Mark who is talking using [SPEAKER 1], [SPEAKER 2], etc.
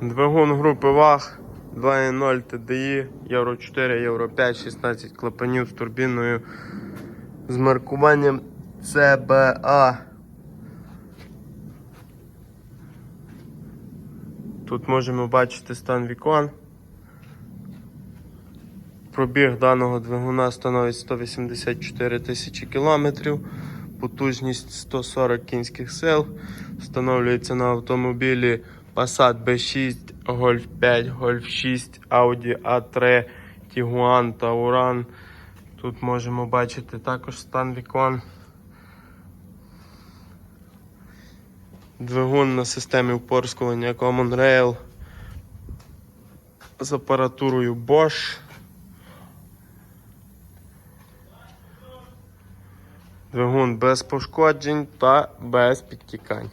[SPEAKER 1] Двигун групи ВАГ 2.0 TDI, Євро 4, Євро 5, 16 клапанів з турбіною з маркуванням CBA. Тут можемо бачити стан вікон. Пробіг даного двигуна становить 184 тисячі кілометрів, потужність 140 кінських сил. Встановлюється на автомобілі Passat B6, Golf 5, Golf 6, Audi A3, Tiguan, Tauran. Тут можемо бачити також стан вікон. Двигун на системі впорскування Common Rail з апаратурою Bosch. Двигун без пошкоджень та без підтікань.